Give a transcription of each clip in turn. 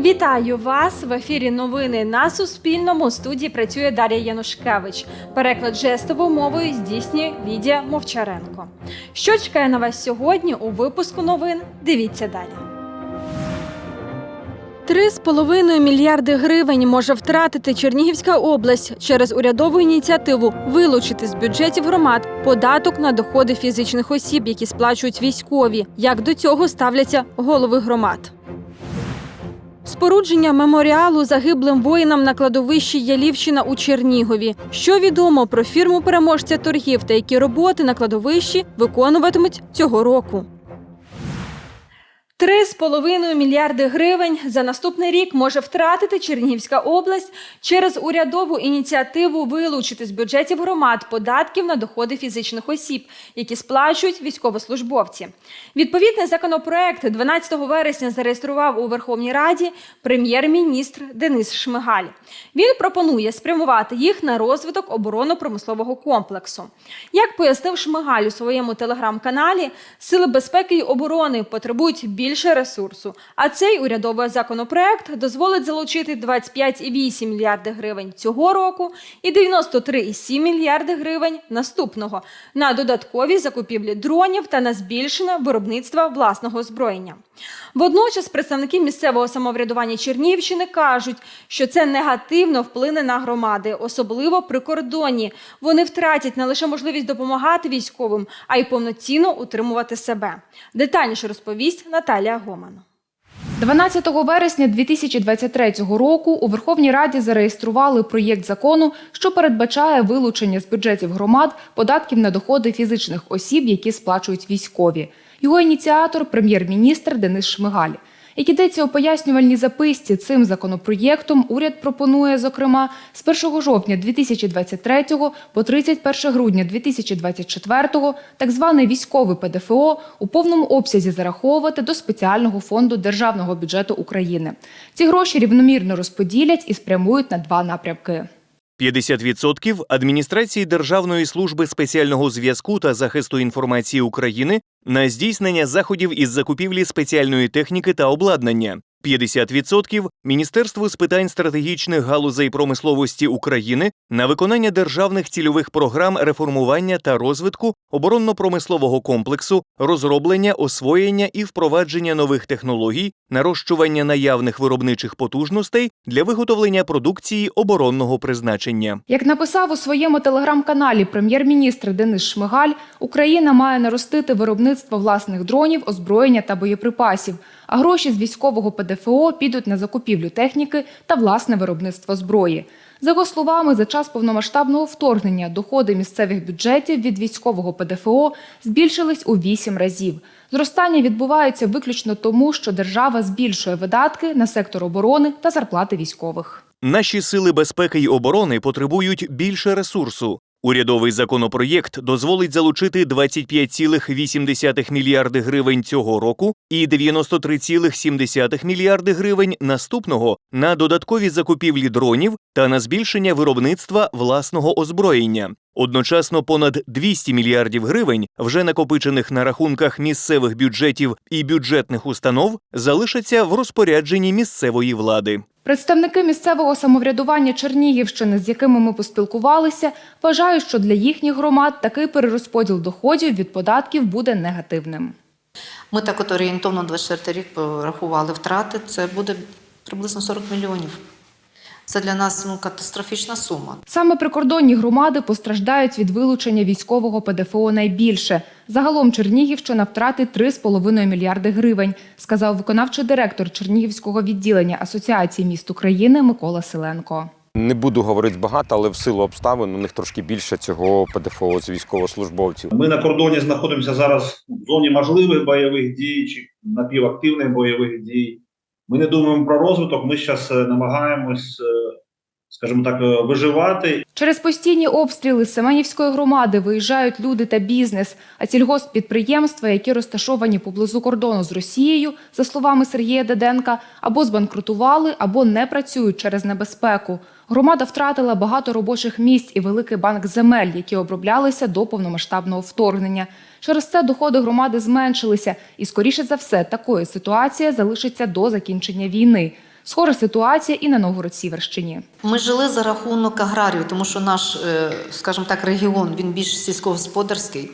Вітаю вас в ефірі. Новини на Суспільному. У студії працює Дар'я Янушкевич. Переклад жестовою мовою здійснює Лідія Мовчаренко. Що чекає на вас сьогодні у випуску новин? Дивіться далі. Три з половиною мільярди гривень може втратити Чернігівська область через урядову ініціативу вилучити з бюджетів громад податок на доходи фізичних осіб, які сплачують військові. Як до цього ставляться голови громад? Спорудження меморіалу загиблим воїнам на кладовищі Ялівщина у Чернігові. Що відомо про фірму переможця торгів та які роботи на кладовищі виконуватимуть цього року? Три з половиною мільярди гривень за наступний рік може втратити Чернігівська область через урядову ініціативу вилучити з бюджетів громад податків на доходи фізичних осіб, які сплачують військовослужбовці. Відповідний законопроект 12 вересня зареєстрував у Верховній Раді прем'єр-міністр Денис Шмигаль. Він пропонує спрямувати їх на розвиток оборонно-промислового комплексу. Як пояснив Шмигаль у своєму телеграм-каналі, сили безпеки і оборони потребують більше ресурсу. А цей урядовий законопроект дозволить залучити 25,8 мільярди гривень цього року і 93,7 мільярди гривень наступного на додаткові закупівлі дронів та на збільшення виробництва власного озброєння. Водночас представники місцевого самоврядування Чернігівщини кажуть, що це негативно вплине на громади, особливо при кордоні. Вони втратять не лише можливість допомагати військовим, а й повноцінно утримувати себе. Детальніше розповість Наталія Гоман. 12 вересня 2023 року у Верховній Раді зареєстрували проєкт закону, що передбачає вилучення з бюджетів громад податків на доходи фізичних осіб, які сплачують військові. Його ініціатор прем'єр-міністр Денис Шмигаль. Як ідеться у пояснювальній записці, цим законопроєктом уряд пропонує, зокрема, з 1 жовтня 2023 по 31 грудня 2024 так званий військовий ПДФО у повному обсязі зараховувати до спеціального фонду Державного бюджету України. Ці гроші рівномірно розподілять і спрямують на два напрямки. 50% адміністрації Державної служби спеціального зв'язку та захисту інформації України на здійснення заходів із закупівлі спеціальної техніки та обладнання. 50% Міністерству з питань стратегічних галузей промисловості України на виконання державних цільових програм реформування та розвитку оборонно-промислового комплексу, розроблення, освоєння і впровадження нових технологій, нарощування наявних виробничих потужностей для виготовлення продукції оборонного призначення. Як написав у своєму телеграм-каналі прем'єр-міністр Денис Шмигаль, Україна має наростити виробництво власних дронів, озброєння та боєприпасів. А гроші з військового ПДФО підуть на закупівлю техніки та власне виробництво зброї. За його словами, за час повномасштабного вторгнення доходи місцевих бюджетів від військового ПДФО збільшились у вісім разів. Зростання відбувається виключно тому, що держава збільшує видатки на сектор оборони та зарплати військових. Наші сили безпеки й оборони потребують більше ресурсу. Урядовий законопроєкт дозволить залучити 25,8 мільярди гривень цього року і 93,7 мільярди гривень наступного на додаткові закупівлі дронів та на збільшення виробництва власного озброєння. Одночасно понад 200 мільярдів гривень, вже накопичених на рахунках місцевих бюджетів і бюджетних установ, залишаться в розпорядженні місцевої влади. Представники місцевого самоврядування Чернігівщини, з якими ми поспілкувалися, вважають, що для їхніх громад такий перерозподіл доходів від податків буде негативним. Ми так от орієнтовно 24 рік порахували втрати. Це буде приблизно 40 мільйонів. Це для нас ну, катастрофічна сума. Саме прикордонні громади постраждають від вилучення військового ПДФО найбільше. Загалом Чернігівщина втратить 3,5 мільярди гривень, сказав виконавчий директор Чернігівського відділення Асоціації міст України Микола Селенко. Не буду говорити багато, але в силу обставин у них трошки більше цього ПДФО з військовослужбовців. Ми на кордоні знаходимося зараз в зоні можливих бойових дій чи напівактивних бойових дій. Ми не думаємо про розвиток. Ми зараз намагаємось, е, скажімо так, е, виживати. Через постійні обстріли з Семенівської громади виїжджають люди та бізнес, а сільгосппідприємства, які розташовані поблизу кордону з Росією, за словами Сергія Деденка, або збанкрутували, або не працюють через небезпеку. Громада втратила багато робочих місць і великий банк земель, які оброблялися до повномасштабного вторгнення. Через це доходи громади зменшилися, і, скоріше за все, такою ситуація залишиться до закінчення війни. Схожа ситуація і на Новгород-Сіверщині. Ми жили за рахунок аграрію, тому що наш, е, скажімо так, регіон він більш сільськогосподарський.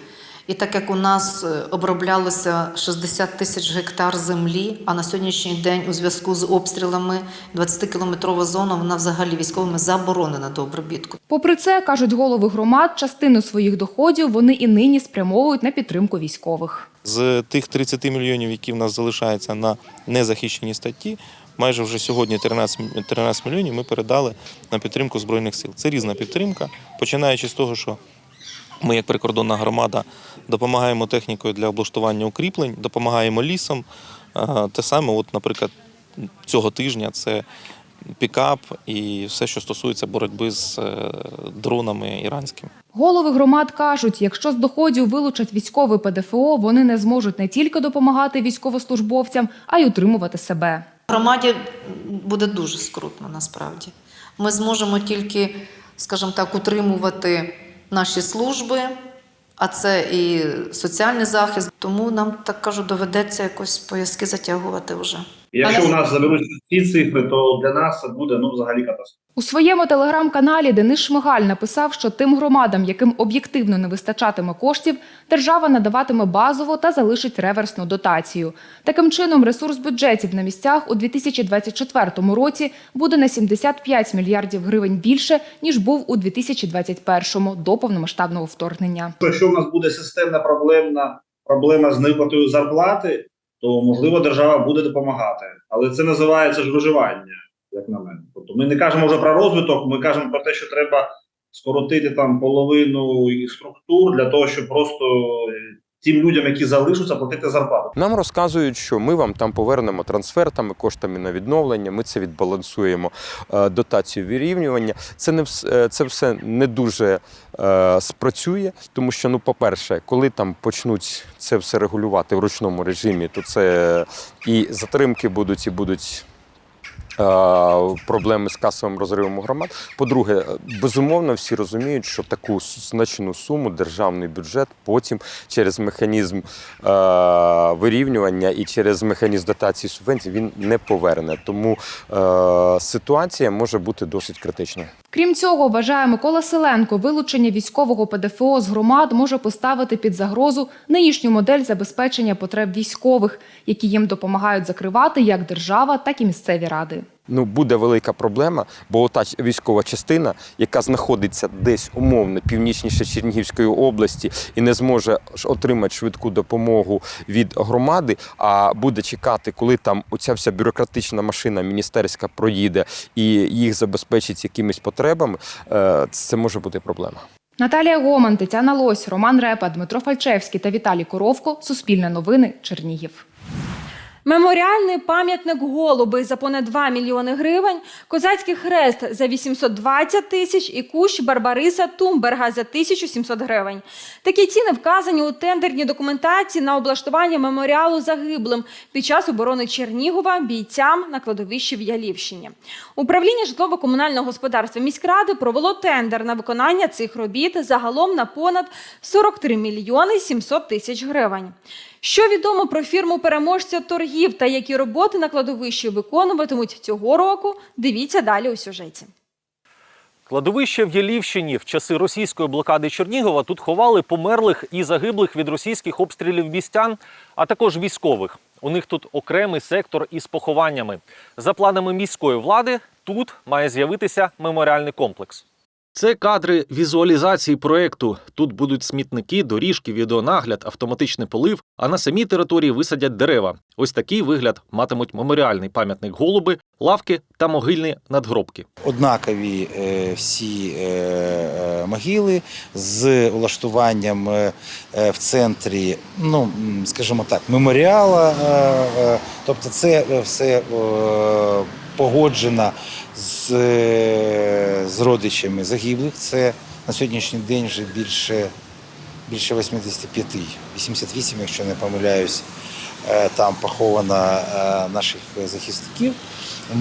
І так як у нас е, оброблялося 60 тисяч гектар землі, а на сьогоднішній день у зв'язку з обстрілами 20-кілометрова зона вона взагалі військовими заборонена до обробітку. Попри це, кажуть голови громад, частину своїх доходів вони і нині спрямовують на підтримку військових. З тих 30 мільйонів, які в нас залишаються на незахищені статті, майже вже сьогодні 13, 13 мільйонів ми передали на підтримку Збройних сил. Це різна підтримка, починаючи з того, що ми, як прикордонна громада, допомагаємо технікою для облаштування укріплень, допомагаємо лісом. Те саме, от, наприклад, цього тижня це пікап і все, що стосується боротьби з е, дронами іранськими. Голови громад кажуть, якщо з доходів вилучать військове ПДФО, вони не зможуть не тільки допомагати військовослужбовцям, а й утримувати себе. Громаді буде дуже скрутно насправді. Ми зможемо тільки, скажімо так, утримувати наші служби, а це і соціальний захист. Тому нам так кажу, доведеться якось пояски затягувати вже. І Якщо Але- у нас заберуть ці цифри, то для нас це буде ну взагалі катастрофа. У своєму телеграм-каналі Денис Шмигаль написав, що тим громадам, яким об'єктивно не вистачатиме коштів, держава надаватиме базову та залишить реверсну дотацію. Таким чином, ресурс бюджетів на місцях у 2024 році буде на 75 мільярдів гривень більше ніж був у 2021 до повномасштабного вторгнення. Якщо в нас буде системна проблемна проблема з невиплатою зарплати, то можливо держава буде допомагати. Але це називається ж виживання, як на мене. Тобто ми не кажемо вже про розвиток, ми кажемо про те, що треба скоротити там половину структур для того, щоб просто тим людям, які залишаться, платити зарплату. Нам розказують, що ми вам там повернемо трансфертами, коштами на відновлення. Ми це відбалансуємо е, дотацію вирівнювання. Це не е, це все не дуже е, спрацює, тому що, ну, по-перше, коли там почнуть це все регулювати в ручному режимі, то це і затримки будуть, і будуть. Е, Проблеми з касовим розривом громад. По-друге, е, безумовно, всі розуміють, що таку значну суму державний бюджет потім через механізм е, вирівнювання і через механізм дотації субвенцій він не поверне. Тому ситуація може бути досить критичною. Крім цього, вважає Микола Селенко, вилучення військового ПДФО з громад може поставити під загрозу нинішню модель забезпечення потреб військових, які їм допомагають закривати як держава, так і місцеві ради. Ну, буде велика проблема, бо ота військова частина, яка знаходиться десь умовно північніше Чернігівської області і не зможе отримати швидку допомогу від громади, а буде чекати, коли там оця вся бюрократична машина міністерська проїде і їх забезпечить якимись потребами, е, це може бути проблема. Наталія Гоман, Тетяна Лось, Роман Репа, Дмитро Фальчевський та Віталій Коровко. Суспільне новини. Чернігів. Меморіальний пам'ятник голуби за понад 2 мільйони гривень, козацький хрест за 820 тисяч і кущ Барбариса Тумберга за 1700 гривень. Такі ціни вказані у тендерній документації на облаштування меморіалу загиблим під час оборони Чернігова бійцям на кладовищі в Ялівщині. Управління житлово-комунального господарства міськради провело тендер на виконання цих робіт загалом на понад 43 мільйони 700 тисяч гривень. Що відомо про фірму переможця торгів та які роботи на кладовищі виконуватимуть цього року? Дивіться далі у сюжеті. Кладовище в Ялівщині в часи російської блокади Чернігова тут ховали померлих і загиблих від російських обстрілів містян, а також військових. У них тут окремий сектор із похованнями. За планами міської влади тут має з'явитися меморіальний комплекс. Це кадри візуалізації проекту. Тут будуть смітники, доріжки, відеонагляд, автоматичний полив, а на самій території висадять дерева. Ось такий вигляд матимуть меморіальний пам'ятник голуби, лавки та могильні надгробки. однакові е, всі е, е, могили з влаштуванням е, в центрі, ну скажімо так, меморіала. Тобто, це все погоджено з, е, з родичами загиблих. Це на сьогоднішній день вже більше, більше 85, 88, якщо не помиляюсь. Е, Там поховано е, наших захисників.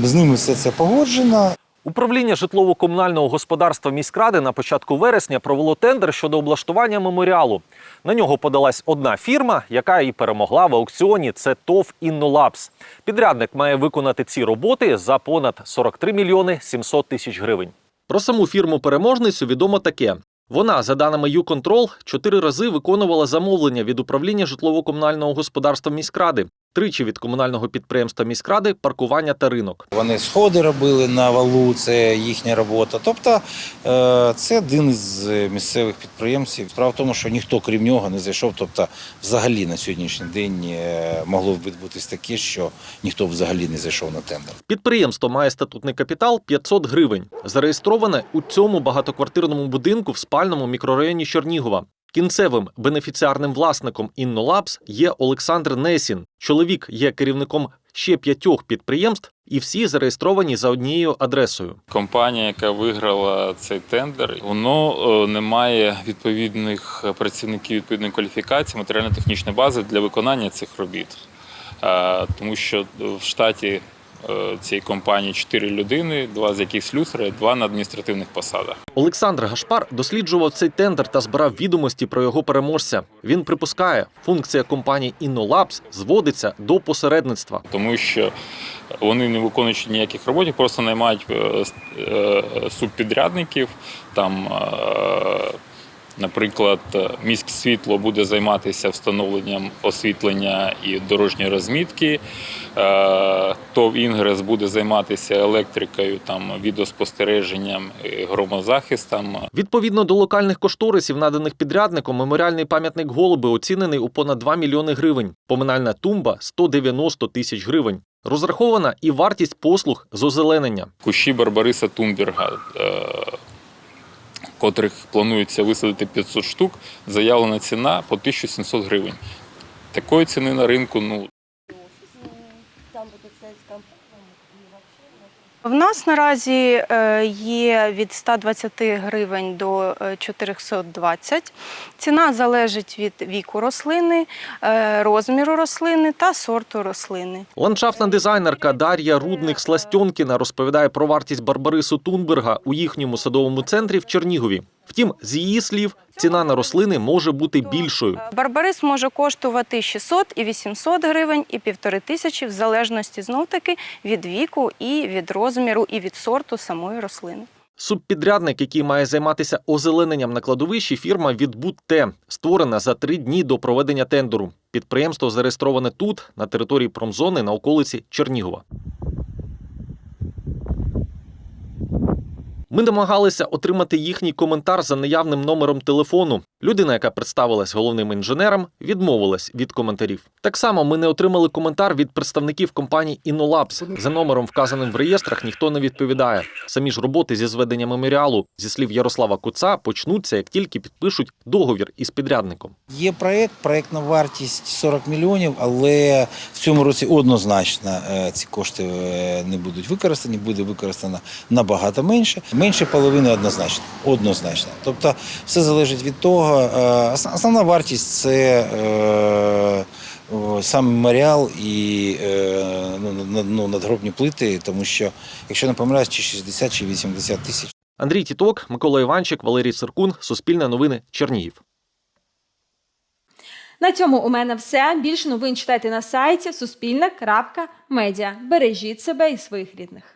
З ними все це погоджено. Управління житлово-комунального господарства міськради на початку вересня провело тендер щодо облаштування меморіалу. На нього подалась одна фірма, яка і перемогла в аукціоні. Це ТОВ «Іннолабс». Підрядник має виконати ці роботи за понад 43 мільйони 700 тисяч гривень. Про саму фірму-переможницю відомо таке. Вона, за даними «Юконтрол», чотири рази виконувала замовлення від управління житлово-комунального господарства міськради, тричі від комунального підприємства міськради, паркування та ринок. Вони сходи робили на валу, це їхня робота. Тобто е, це один із місцевих підприємців. Справа в тому, що ніхто крім нього не зайшов. Тобто, взагалі на сьогоднішній день е, могло б відбутись таке, що ніхто взагалі не зайшов на тендер. Підприємство має статутний капітал 500 гривень. Зареєстроване у цьому багатоквартирному будинку в спальному мікрорайоні Чернігова. Кінцевим бенефіціарним власником Іннолабс є Олександр Несін. Чоловік є керівником ще п'ятьох підприємств, і всі зареєстровані за однією адресою. Компанія, яка виграла цей тендер, воно е, не має відповідних працівників відповідної кваліфікації, матеріально-технічної бази для виконання цих робіт. Тому що в штаті цієї компанії чотири людини, два з яких слюсари, два на адміністративних посадах. Олександр Гашпар досліджував цей тендер та збирав відомості про його переможця. Він припускає, функція компанії Іннолабс зводиться до посередництва. тому що вони не виконуючи ніяких робот, їх просто наймають е, е, субпідрядників. Там, е, наприклад, міськ світло буде займатися встановленням освітлення і дорожньої розмітки. Е, ТОВ Інгрес буде займатися електрикою, там відеоспостереженням, громозахистом. Відповідно до локальних кошторисів, наданих підрядником, меморіальний пам'ятник Голуби оцінений у понад 2 мільйони гривень. Поминальна тумба 190 тисяч гривень. Розрахована і вартість послуг з озеленення. кущі Барбариса Тунберга, е, котрих планується висадити 500 штук, заявлена ціна по 1700 гривень. Такої ціни на ринку ну, В нас наразі е, є від 120 гривень до е, 420. Ціна залежить від віку рослини, е, розміру рослини та сорту рослини. Ландшафтна дизайнерка Дар'я Рудних Сластьонкіна розповідає про вартість Барбарису Тунберга у їхньому садовому центрі в Чернігові. Втім, з її слів, ціна на рослини може бути більшою. Барбарис може коштувати 600 і 800 гривень, і півтори тисячі, в залежності знов таки від віку і від розміру, і від сорту самої рослини. Субпідрядник, який має займатися озелененням на кладовищі, фірма «Відбудте», створена за три дні до проведення тендеру. Підприємство зареєстроване тут, на території промзони на околиці Чернігова. Ми намагалися отримати їхній коментар за наявним номером телефону. Людина, яка представилась головним інженером, відмовилась від коментарів. Так само ми не отримали коментар від представників компанії Innolabs. За номером, вказаним в реєстрах, ніхто не відповідає. Самі ж роботи зі зведення меморіалу, зі слів Ярослава Куца, почнуться, як тільки підпишуть договір із підрядником. Є проект, проектна вартість 40 мільйонів, але в цьому році однозначно е, ці кошти е, не будуть використані, буде використано набагато менше. Менше половини однозначно. Однозначно. Тобто все залежить від того. е, Основна вартість це е, сам меморіал і е, ну, ну, надгробні плити, тому що, якщо не помиляюсь, чи 60, чи 80 тисяч. Андрій Тіток, Микола Іванчик, Валерій Циркун, Суспільне новини, Чернігів. На цьому у мене все. Більше новин читайте на сайті суспільне.медіа. Бережіть себе і своїх рідних.